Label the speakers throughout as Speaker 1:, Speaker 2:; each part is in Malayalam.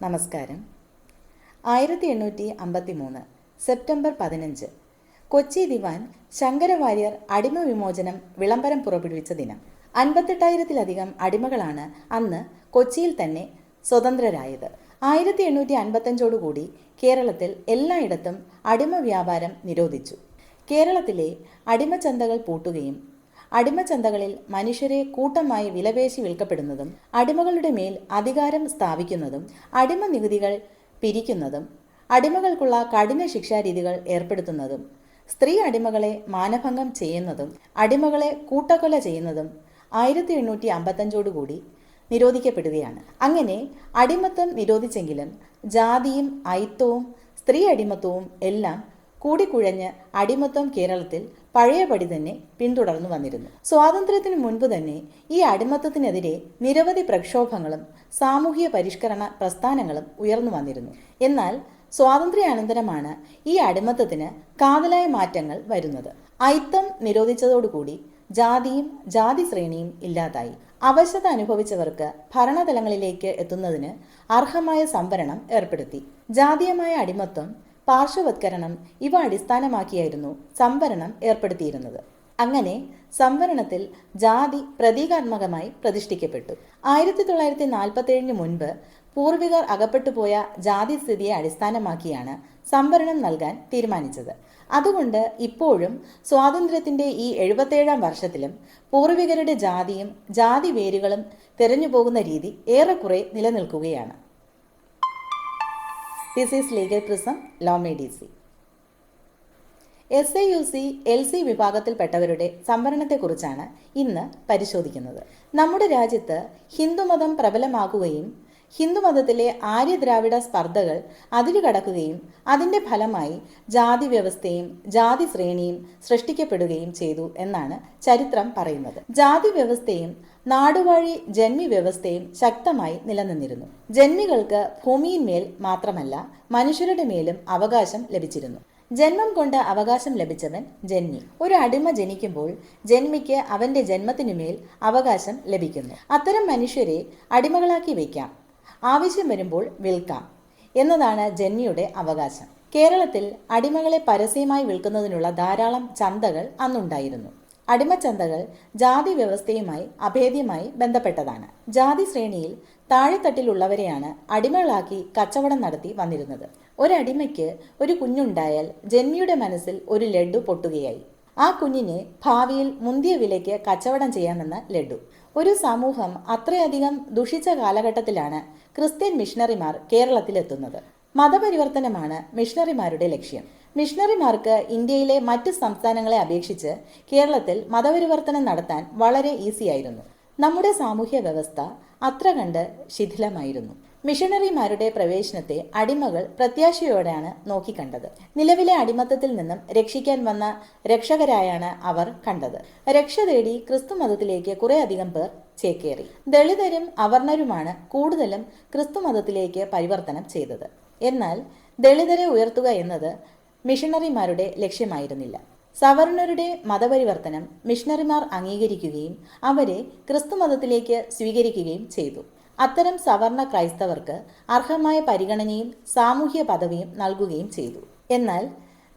Speaker 1: നമസ്കാരം. ആയിരത്തി എണ്ണൂറ്റി അമ്പത്തി മൂന്ന് സെപ്റ്റംബർ പതിനഞ്ച് കൊച്ചി ദിവാൻ ശങ്കരവാര്യർ അടിമ വിമോചനം വിളംബരം പുറപ്പെടുവിച്ച ദിനം. അൻപത്തെട്ടായിരത്തിലധികം അടിമകളാണ് അന്ന് കൊച്ചിയിൽ തന്നെ സ്വതന്ത്രരായത്. ആയിരത്തി എണ്ണൂറ്റി അൻപത്തഞ്ചോടുകൂടി കേരളത്തിൽ എല്ലായിടത്തും അടിമ വ്യാപാരം നിരോധിച്ചു. കേരളത്തിലെ അടിമച്ചന്തകൾ പൂട്ടുകയും അടിമച്ചന്തകളിൽ മനുഷ്യരെ കൂട്ടമായി വിലപേശി വിൽക്കപ്പെടുന്നതും അടിമകളുടെ മേൽ അധികാരം സ്ഥാപിക്കുന്നതും അടിമ നികുതികൾ പിരിക്കുന്നതും അടിമകൾക്കുള്ള കഠിന ശിക്ഷാരീതികൾ ഏർപ്പെടുത്തുന്നതും സ്ത്രീ അടിമകളെ മാനഭംഗം ചെയ്യുന്നതും അടിമകളെ കൂട്ടക്കൊല ചെയ്യുന്നതും ആയിരത്തി എണ്ണൂറ്റി അമ്പത്തഞ്ചോടുകൂടി നിരോധിക്കപ്പെടുകയാണ്. അങ്ങനെ അടിമത്വം നിരോധിച്ചെങ്കിലും ജാതിയും ഐത്തവും സ്ത്രീ അടിമത്വവും എല്ലാം കൂടിക്കുഴഞ്ഞ് അടിമത്വം കേരളത്തിൽ പഴയപടി തന്നെ പിന്തുടർന്നു വന്നിരുന്നു. സ്വാതന്ത്ര്യത്തിനു മുൻപ് തന്നെ ഈ അടിമത്തത്തിനെതിരെ നിരവധി പ്രക്ഷോഭങ്ങളും സാമൂഹിക പരിഷ്കരണ പ്രസ്ഥാനങ്ങളും ഉയർന്നു വന്നിരുന്നു. എന്നാൽ സ്വാതന്ത്ര്യാനന്തരമാണ് ഈ അടിമത്തത്തിന് കാതലായ മാറ്റങ്ങൾ വരുന്നത്. ഐത്തം നിരോധിച്ചതോടുകൂടി ജാതിയും ജാതി ശ്രേണിയും ഇല്ലാതായി. അവശത അനുഭവിച്ചവർക്ക് ഭരണതലങ്ങളിലേക്ക് എത്തുന്നതിന് അർഹമായ സംവരണം ഏർപ്പെടുത്തി. ജാതീയമായ അടിമത്വം പാർശ്വവത്കരണം ഇവ അടിസ്ഥാനമാക്കിയായിരുന്നു സംവരണം ഏർപ്പെടുത്തിയിരുന്നത്. അങ്ങനെ സംവരണത്തിൽ ജാതി പ്രതീകാത്മകമായി പ്രതിഷ്ഠിക്കപ്പെട്ടു. ആയിരത്തി തൊള്ളായിരത്തി നാൽപ്പത്തേഴിന് മുൻപ് പൂർവികർ അകപ്പെട്ടുപോയ ജാതി സ്ഥിതിയെ അടിസ്ഥാനമാക്കിയാണ് സംവരണം നൽകാൻ തീരുമാനിച്ചത്. അതുകൊണ്ട് ഇപ്പോഴും സ്വാതന്ത്ര്യത്തിന്റെ ഈ എഴുപത്തേഴാം വർഷത്തിലും പൂർവികരുടെ ജാതിയും ജാതി വേരുകളും തെരഞ്ഞു പോകുന്ന രീതി ഏറെക്കുറെ നിലനിൽക്കുകയാണ്. This is legal prism law Medici S I U C L C വിഭാഗത്തിൽപ്പെട്ടവരുടെ സംവരണത്തെക്കുറിച്ചാണ് ഇന്ന് പരിശോധിക്കുന്നത്. നമ്മുടെ രാജ്യത്ത് ഹിന്ദുമതം പ്രബലമാകുകയും ഹിന്ദുമതത്തിലെ ആര്യദ്രാവിഡ സ്പർദ്ധകൾ അതിരുകടക്കുകയും അതിന്റെ ഫലമായി ജാതി വ്യവസ്ഥയും ജാതി ശ്രേണിയും സൃഷ്ടിക്കപ്പെടുകയും ചെയ്തു എന്നാണ് ചരിത്രം പറയുന്നത്. ജാതി വ്യവസ്ഥയും നാടുവാഴി ജന്മി വ്യവസ്ഥയും ശക്തമായി നിലനിന്നിരുന്നു. ജന്മികൾക്ക് ഭൂമിയിന്മേൽ മാത്രമല്ല മനുഷ്യരുടെ മേലും അവകാശം ലഭിച്ചിരുന്നു. ജന്മം കൊണ്ട് അവകാശം ലഭിച്ചവൻ ജന്മി. ഒരു അടിമ ജനിക്കുമ്പോൾ ജന്മിക്ക് അവന്റെ ജന്മത്തിനുമേൽ അവകാശം ലഭിക്കുന്നു. അത്തരം മനുഷ്യരെ അടിമകളാക്കി വയ്ക്കാം. ആവശ്യം വരുമ്പോൾ വിൽക്കാം എന്നതാണ് ജെന്നിയുടെ അവകാശം. കേരളത്തിൽ അടിമകളെ പരസ്യമായി വിൽക്കുന്നതിനുള്ള ധാരാളം ചന്തകൾ അന്നുണ്ടായിരുന്നു. അടിമച്ചന്തകൾ ജാതി വ്യവസ്ഥയുമായി അഭേദ്യമായി ബന്ധപ്പെട്ടതാണ്. ജാതി ശ്രേണിയിൽ താഴെത്തട്ടിലുള്ളവരെയാണ് അടിമകളാക്കി കച്ചവടം നടത്തി വന്നിരുന്നത്. ഒരടിമയ്ക്ക് ഒരു കുഞ്ഞുണ്ടായാൽ ജന്മിയുടെ മനസ്സിൽ ഒരു ലഡു പൊട്ടുകയായി. ആ കുഞ്ഞിനെ ഭാവിയിൽ മുന്തിയ വിലയ്ക്ക് കച്ചവടം ചെയ്യാമെന്ന ലഡു ഒരു സമൂഹം അത്രയധികം ദുഷിച്ച കാലഘട്ടത്തിലാണ് ക്രിസ്ത്യൻ മിഷണറിമാർ കേരളത്തിലെത്തുന്നത്. മതപരിവർത്തനമാണ് മിഷണറിമാരുടെ ലക്ഷ്യം. മിഷണറിമാർക്ക് ഇന്ത്യയിലെ മറ്റ് സംസ്ഥാനങ്ങളെ അപേക്ഷിച്ച് കേരളത്തിൽ മതപരിവർത്തനം നടത്താൻ വളരെ ഈസിയായിരുന്നു. നമ്മുടെ സാമൂഹ്യ വ്യവസ്ഥ അത്ര കണ്ട് ശിഥിലമായിരുന്നു. മിഷണറിമാരുടെ പ്രവേശനത്തെ അടിമകൾ പ്രത്യാശയോടെയാണ് നോക്കിക്കണ്ടത്. നിലവിലെ അടിമത്തത്തിൽ നിന്നും രക്ഷിക്കാൻ വന്ന രക്ഷകരായാണ് അവർ കണ്ടത്. രക്ഷ തേടി ക്രിസ്തു മതത്തിലേക്ക് കുറേയധികം പേർ ചേക്കേറി. ദളിതരും അവർണരുമാണ് കൂടുതലും ക്രിസ്തു മതത്തിലേക്ക് പരിവർത്തനം ചെയ്തത്. എന്നാൽ ദളിതരെ ഉയർത്തുക എന്നത് മിഷണറിമാരുടെ ലക്ഷ്യമായിരുന്നില്ല. സവർണരുടെ മതപരിവർത്തനം മിഷണറിമാർ അംഗീകരിക്കുകയും അവരെ ക്രിസ്തു മതത്തിലേക്ക് സ്വീകരിക്കുകയും ചെയ്തു. അത്തരം സവർണ ക്രൈസ്തവർക്ക് അർഹമായ പരിഗണനയും സാമൂഹ്യ പദവിയും നൽകുകയും ചെയ്തു. എന്നാൽ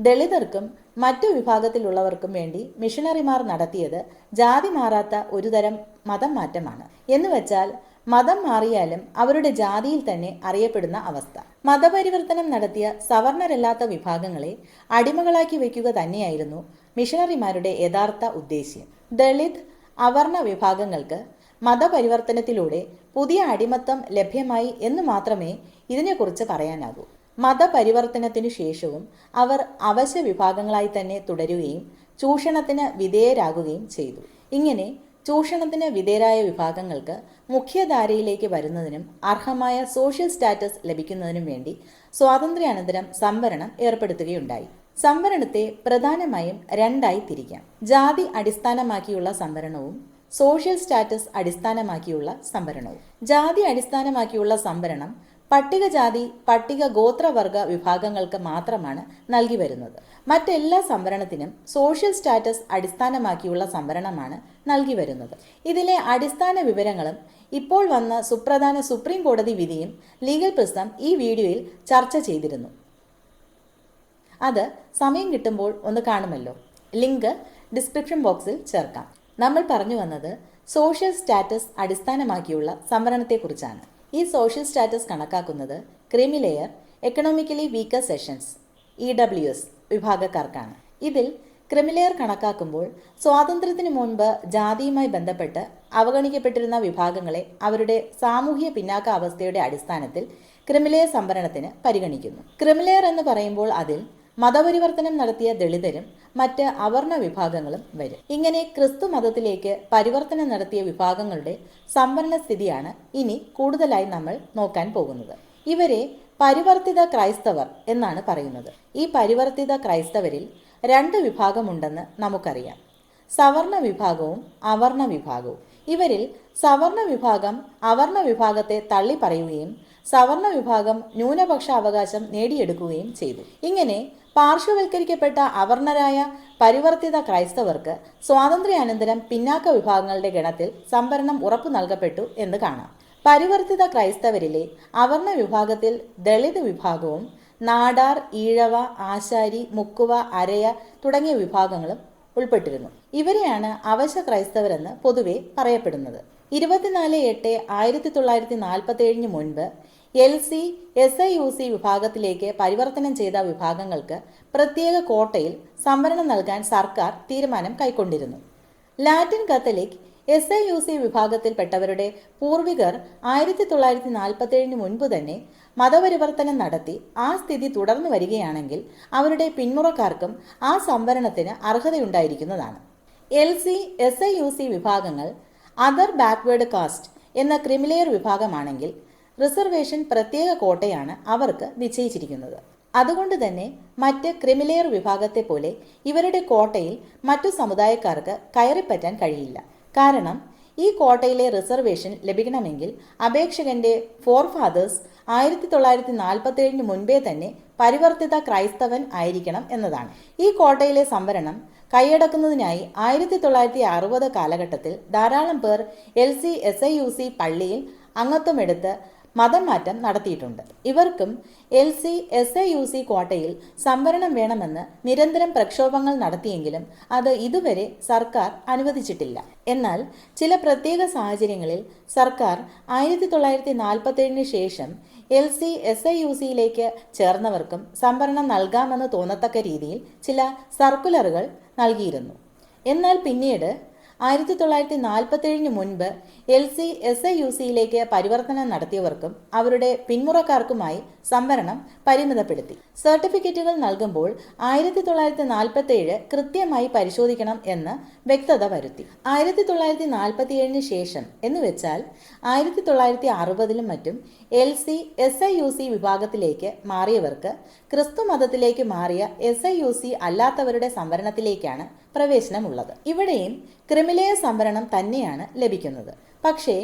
Speaker 1: ദളിതർക്കും മറ്റു വിഭാഗത്തിലുള്ളവർക്കും വേണ്ടി മിഷണറിമാർ നടത്തിയത് ജാതി മാറാത്ത ഒരുതരം മതം മാറ്റമാണ്. എന്നുവെച്ചാൽ മതം മാറിയാലും അവരുടെ ജാതിയിൽ തന്നെ അറിയപ്പെടുന്ന അവസ്ഥ. മതപരിവർത്തനം നടത്തിയ സവർണരല്ലാത്ത വിഭാഗങ്ങളെ അടിമകളാക്കി വയ്ക്കുക തന്നെയായിരുന്നു മിഷണറിമാരുടെ യഥാർത്ഥ ഉദ്ദേശ്യം. ദളിത് അവർണ വിഭാഗങ്ങൾക്ക് മതപരിവർത്തനത്തിലൂടെ പുതിയ അടിമത്തം ലഭ്യമായി എന്ന് മാത്രമേ ഇതിനെക്കുറിച്ച് പറയാനാകൂ. മതപരിവർത്തനത്തിനു ശേഷവും അവർ അവശ്യ വിഭാഗങ്ങളായി തന്നെ തുടരുകയും ചൂഷണത്തിന് വിധേയരാകുകയും ചെയ്തു. ഇങ്ങനെ ചൂഷണത്തിന് വിധേയരായ വിഭാഗങ്ങൾക്ക് മുഖ്യധാരയിലേക്ക് വരുന്നതിനും അർഹമായ സോഷ്യൽ സ്റ്റാറ്റസ് ലഭിക്കുന്നതിനും വേണ്ടി സ്വാതന്ത്ര്യാനന്തരം സംവരണം ഏർപ്പെടുത്തുകയുണ്ടായി. സംവരണത്തെ പ്രധാനമായും രണ്ടായി തിരിക്കാം. ജാതി അടിസ്ഥാനമാക്കിയുള്ള സംവരണവും സോഷ്യൽ സ്റ്റാറ്റസ് അടിസ്ഥാനമാക്കിയുള്ള സംവരണവും. ജാതി അടിസ്ഥാനമാക്കിയുള്ള സംവരണം പട്ടികജാതി പട്ടിക ഗോത്രവർഗ വിഭാഗങ്ങൾക്ക് മാത്രമാണ് നൽകി വരുന്നത്. മറ്റെല്ലാ സംവരണത്തിനും സോഷ്യൽ സ്റ്റാറ്റസ് അടിസ്ഥാനമാക്കിയുള്ള സംവരണമാണ് നൽകി വരുന്നത്. ഇതിലെ അടിസ്ഥാന വിവരങ്ങളും ഇപ്പോൾ വന്ന സുപ്രധാന സുപ്രീം കോടതി വിധിയും ലീഗൽ പ്രശ്നം ഈ വീഡിയോയിൽ ചർച്ച ചെയ്തിരുന്നു. അത് സമയം കിട്ടുമ്പോൾ ഒന്ന് കാണുമല്ലോ. ലിങ്ക് ഡിസ്ക്രിപ്ഷൻ ബോക്സിൽ ചേർക്കാം. നമ്മൾ പറഞ്ഞു വന്നത് സോഷ്യൽ സ്റ്റാറ്റസ് അടിസ്ഥാനമാക്കിയുള്ള സംവരണത്തെക്കുറിച്ചാണ്. ഈ സോഷ്യൽ സ്റ്റാറ്റസ് കണക്കാക്കുന്നത് creamy layer economically weaker sections E W S വിഭാഗക്കാർക്കാണ്. ഇതിൽ ക്രിമിലെയർ കണക്കാക്കുമ്പോൾ സ്വാതന്ത്ര്യത്തിന് മുൻപ് ജാതിയുമായി ബന്ധപ്പെട്ട് അവഗണിക്കപ്പെട്ടിരുന്ന വിഭാഗങ്ങളെ അവരുടെ സാമൂഹ്യ പിന്നാക്ക അവസ്ഥയുടെ അടിസ്ഥാനത്തിൽ ക്രിമിലെയർ സംവരണത്തിന് പരിഗണിക്കുന്നു. ക്രിമിലെയർ എന്ന് പറയുമ്പോൾ അതിൽ മതപരിവർത്തനം നടത്തിയ ദളിതരും മറ്റ് അവർണ വിഭാഗങ്ങളും വരും. ഇങ്ങനെ ക്രിസ്തു മതത്തിലേക്ക് പരിവർത്തനം നടത്തിയ വിഭാഗങ്ങളുടെ സംവരണ സ്ഥിതിയാണ് ഇനി കൂടുതലായി നമ്മൾ നോക്കാൻ പോകുന്നത്. ഇവരെ പരിവർത്തിത ക്രൈസ്തവർ എന്നാണ് പറയുന്നത്. ഈ പരിവർത്തിത ക്രൈസ്തവരിൽ രണ്ട് വിഭാഗമുണ്ടെന്ന് നമുക്കറിയാം. സവർണ വിഭാഗവും അവർണ വിഭാഗവും. ഇവരിൽ സവർണ വിഭാഗം അവർണ വിഭാഗത്തെ തള്ളി പറയുകയും സവർണ വിഭാഗം ന്യൂനപക്ഷ അവകാശം നേടിയെടുക്കുകയും ചെയ്തു. ഇങ്ങനെ പാർശ്വവൽക്കരിക്കപ്പെട്ട അവർണരായ പരിവർത്തിത ക്രൈസ്തവർക്ക് സ്വാതന്ത്ര്യാനന്തരം പിന്നാക്ക വിഭാഗങ്ങളുടെ ഗണത്തിൽ സംവരണം ഉറപ്പു നൽകപ്പെട്ടു എന്ന് കാണാം. പരിവർത്തിത ക്രൈസ്തവരിലെ അവർണ വിഭാഗത്തിൽ ദളിത് വിഭാഗവും നാടാർ ഈഴവ ആശാരി മുക്കുവ അരയ തുടങ്ങിയ വിഭാഗങ്ങളും ഉൾപ്പെട്ടിരുന്നു. ഇവരെയാണ് അവശ ക്രൈസ്തവരെന്ന് പൊതുവെ പറയപ്പെടുന്നത്. ഇരുപത്തിനാല് എട്ട് ആയിരത്തി തൊള്ളായിരത്തി നാൽപ്പത്തി ഏഴിന് മുൻപ് L C S I U C വിഭാഗത്തിലേക്ക് പരിവർത്തനം ചെയ്ത വിഭാഗങ്ങൾക്ക് പ്രത്യേക കോട്ടയിൽ സംവരണം നൽകാൻ സർക്കാർ തീരുമാനം കൈക്കൊണ്ടിരുന്നു. Latin Catholic S I U C വിഭാഗത്തിൽപ്പെട്ടവരുടെ പൂർവികർ ആയിരത്തി തൊള്ളായിരത്തി നാൽപ്പത്തി ഏഴിന് മുൻപ് തന്നെ മതപരിവർത്തനം നടത്തി ആ സ്ഥിതി തുടർന്നു വരികയാണെങ്കിൽ അവരുടെ പിന്മുറക്കാർക്കും ആ സംവരണത്തിന് അർഹതയുണ്ടായിരിക്കുന്നതാണ്. L C S I U C വിഭാഗങ്ങൾ അതർ ബാക്ക്വേർഡ് കാസ്റ്റ് എന്ന ക്രിമിലെയർ വിഭാഗമാണെങ്കിൽ റിസർവേഷൻ പ്രത്യേക കോട്ടയാണ് അവർക്ക് നിശ്ചയിച്ചിരിക്കുന്നത്. അതുകൊണ്ട് തന്നെ മറ്റ് ക്രിമിലെയർ വിഭാഗത്തെ പോലെ ഇവരുടെ കോട്ടയിൽ മറ്റു സമുദായക്കാർക്ക് കയറിപ്പറ്റാൻ കഴിയില്ല. കാരണം ഈ കോട്ടയിലെ റിസർവേഷൻ ലഭിക്കണമെങ്കിൽ അപേക്ഷകന്റെ ഫോർ ഫാദേഴ്സ് ആയിരത്തി തൊള്ളായിരത്തി നാൽപ്പത്തി ഏഴിന് മുൻപേ തന്നെ പരിവർത്തിത ക്രൈസ്തവൻ ആയിരിക്കണം എന്നതാണ്. ഈ കോട്ടയിലെ സംവരണം കൈയടക്കുന്നതിനായി ആയിരത്തി തൊള്ളായിരത്തി അറുപത് കാലഘട്ടത്തിൽ ധാരാളം പേർ L C S I U C പള്ളിയിൽ അംഗത്വമെടുത്ത് മതം മാറ്റം നടത്തിയിട്ടുണ്ട്. ഇവർക്കും L C S A U C കോട്ടയിൽ സംവരണം വേണമെന്ന് നിരന്തരം പ്രക്ഷോഭങ്ങൾ നടത്തിയെങ്കിലും അത് ഇതുവരെ സർക്കാർ അനുവദിച്ചിട്ടില്ല. എന്നാൽ ചില പ്രത്യേക സാഹചര്യങ്ങളിൽ സർക്കാർ ആയിരത്തി തൊള്ളായിരത്തി നാൽപ്പത്തേഴിന് ശേഷം L C S I U സിയിലേക്ക് ചേർന്നവർക്കും സംവരണം നൽകാമെന്ന് തോന്നത്തക്ക രീതിയിൽ ചില സർക്കുലറുകൾ നൽകിയിരുന്നു. എന്നാൽ പിന്നീട് ആയിരത്തി തൊള്ളായിരത്തി നാൽപ്പത്തേഴിന് മുൻപ് L C S I U സിയിലേക്ക് പരിവർത്തനം നടത്തിയവർക്കും അവരുടെ പിന്മുറക്കാർക്കുമായി സംവരണം പരിമിതപ്പെടുത്തി. സർട്ടിഫിക്കറ്റുകൾ നൽകുമ്പോൾ ആയിരത്തി തൊള്ളായിരത്തി നാൽപ്പത്തേഴ് കൃത്യമായി പരിശോധിക്കണം എന്ന് വ്യക്തത വരുത്തി. ആയിരത്തി തൊള്ളായിരത്തി നാൽപ്പത്തിയേഴിന് ശേഷം എന്ന് വെച്ചാൽ ആയിരത്തി തൊള്ളായിരത്തി അറുപതിലും മറ്റും L C S I U C വിഭാഗത്തിലേക്ക് മാറിയവർക്ക് ക്രിസ്തു മതത്തിലേക്ക് മാറിയ എസ് ഐ യു സി അല്ലാത്തവരുടെ സംവരണത്തിലേക്കാണ് പ്രവേശനമുള്ളത്. ഇവിടെയും ക്രിമിലേയ സംവരണം തന്നെയാണ് ലഭിക്കുന്നത്. പക്ഷേ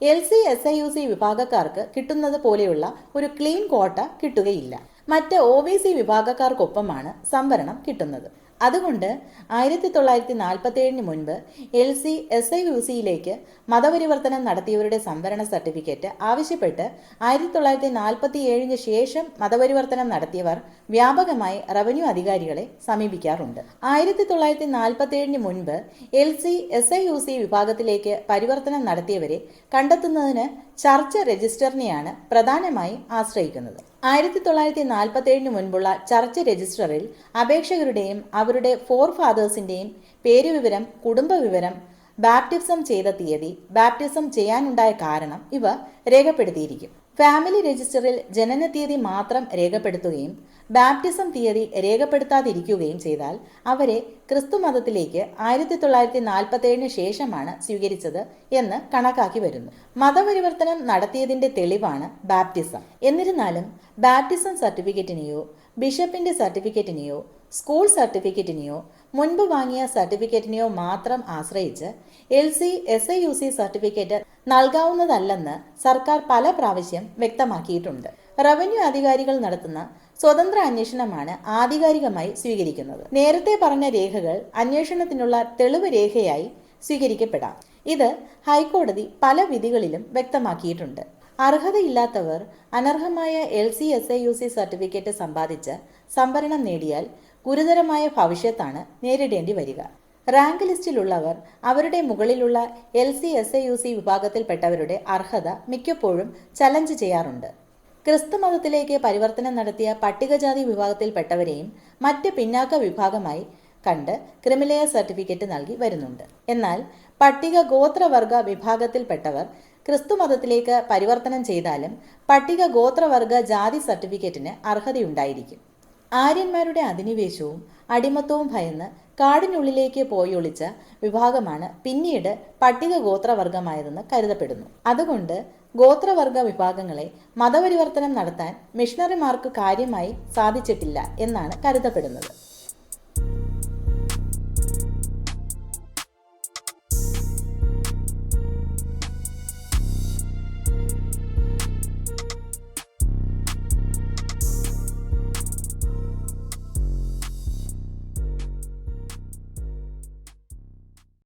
Speaker 1: L C S I U C വിഭാഗക്കാർക്ക് കിട്ടുന്നത് പോലെയുള്ള ഒരു ക്ലീൻ കോട്ട കിട്ടുകയില്ല. മറ്റ് ഒ ബി സി വിഭാഗക്കാർക്കൊപ്പമാണ് സംവരണം കിട്ടുന്നത്. അതുകൊണ്ട് ആയിരത്തി തൊള്ളായിരത്തി നാൽപ്പത്തി ഏഴിന് മുൻപ് L C S I U സിയിലേക്ക് മതപരിവർത്തനം നടത്തിയവരുടെ സംവരണ സർട്ടിഫിക്കറ്റ് ആവശ്യപ്പെട്ട് ആയിരത്തി തൊള്ളായിരത്തി നാൽപ്പത്തി ഏഴിന് ശേഷം മതപരിവർത്തനം നടത്തിയവർ വ്യാപകമായി റവന്യൂ അധികാരികളെ സമീപിക്കാറുണ്ട്. ആയിരത്തി തൊള്ളായിരത്തി നാൽപ്പത്തി ഏഴിന് മുൻപ് L C S I U C വിഭാഗത്തിലേക്ക് പരിവർത്തനം നടത്തിയവരെ കണ്ടെത്തുന്നതിന് ചർച്ച് രജിസ്റ്ററിനെയാണ് പ്രധാനമായി ആശ്രയിക്കുന്നത്. ആയിരത്തി തൊള്ളായിരത്തി നാൽപ്പത്തി ഏഴിന് മുൻപുള്ള ചർച്ച് രജിസ്റ്ററിൽ അപേക്ഷകരുടെയും അവരുടെ ഫോർ ഫാദേഴ്സിന്റെയും പേരുവിവരം കുടുംബവിവരം ബാപ്റ്റിസം ചെയ്ത തീയതി ബാപ്റ്റിസം ചെയ്യാനുണ്ടായ കാരണം ഇവ രേഖപ്പെടുത്തിയിരിക്കും. ഫാമിലി രജിസ്റ്ററിൽ ജനന തീയതി മാത്രം രേഖപ്പെടുത്തുകയും ബാപ്റ്റിസം തീയതി രേഖപ്പെടുത്താതിരിക്കുകയും ചെയ്താൽ അവരെ ക്രിസ്തു മതത്തിലേക്ക് ആയിരത്തി തൊള്ളായിരത്തി നാൽപ്പത്തി ഏഴിന് ശേഷമാണ് സ്വീകരിച്ചത് എന്ന് കണക്കാക്കി വരുന്നു. മതപരിവർത്തനം നടത്തിയതിന്റെ തെളിവാണ് ബാപ്റ്റിസം. എന്നിരുന്നാലും ബാപ്റ്റിസം സർട്ടിഫിക്കറ്റിനെയോ ബിഷപ്പിന്റെ സർട്ടിഫിക്കറ്റിനെയോ സ്കൂൾ സർട്ടിഫിക്കറ്റിനെയോ മുൻപ് വാങ്ങിയ സർട്ടിഫിക്കറ്റിനെയോ മാത്രം ആശ്രയിച്ച് L C S I U C certificate നൽകാവുന്നതല്ലെന്ന് സർക്കാർ പല പ്രാവശ്യം വ്യക്തമാക്കിയിട്ടുണ്ട്. റവന്യൂ അധികാരികൾ നടത്തുന്ന സ്വതന്ത്ര അന്വേഷണമാണ് ആധികാരികമായി സ്വീകരിക്കുന്നത്. നേരത്തെ പറഞ്ഞ രേഖകൾ അന്വേഷണത്തിനുള്ള തെളിവ് രേഖയായി സ്വീകരിക്കപ്പെടാം. ഇത് ഹൈക്കോടതി പല വിധികളിലും വ്യക്തമാക്കിയിട്ടുണ്ട്. അർഹതയില്ലാത്തവർ അനർഹമായ L C S I U C certificate സമ്പാദിച്ച് സംവരണം നേടിയാൽ ഗുരുതരമായ ഭവിഷ്യത്താണ് നേരിടേണ്ടി വരിക. റാങ്ക് ലിസ്റ്റിലുള്ളവർ അവരുടെ മുകളിലുള്ള L C S A U C വിഭാഗത്തിൽപ്പെട്ടവരുടെ അർഹത മിക്കപ്പോഴും ചലഞ്ച് ചെയ്യാറുണ്ട്. ക്രിസ്തു മതത്തിലേക്ക് പരിവർത്തനം നടത്തിയ പട്ടികജാതി വിഭാഗത്തിൽപ്പെട്ടവരെയും മറ്റ് പിന്നാക്ക വിഭാഗമായി കണ്ട് ക്രിമിലയ സർട്ടിഫിക്കറ്റ് നൽകി വരുന്നുണ്ട്. എന്നാൽ പട്ടിക ഗോത്രവർഗ വിഭാഗത്തിൽപ്പെട്ടവർ ക്രിസ്തു മതത്തിലേക്ക് പരിവർത്തനം ചെയ്താലും പട്ടിക ഗോത്രവർഗ ജാതി സർട്ടിഫിക്കറ്റിന് അർഹതയുണ്ടായിരിക്കും. ആര്യന്മാരുടെ അധിനിവേശവും അടിമത്തവും ഭയന്ന് കാടിനുള്ളിലേക്ക് പോയൊളിച്ച വിഭാഗമാണ് പിന്നീട് പട്ടിക ഗോത്രവർഗമായതെന്ന് കരുതപ്പെടുന്നു. അതുകൊണ്ട് ഗോത്രവർഗ വിഭാഗങ്ങളെ മതപരിവർത്തനം നടത്താൻ മിഷണറിമാർക്ക് കാര്യമായി സാധിച്ചിട്ടില്ല എന്നാണ് കരുതപ്പെടുന്നത്.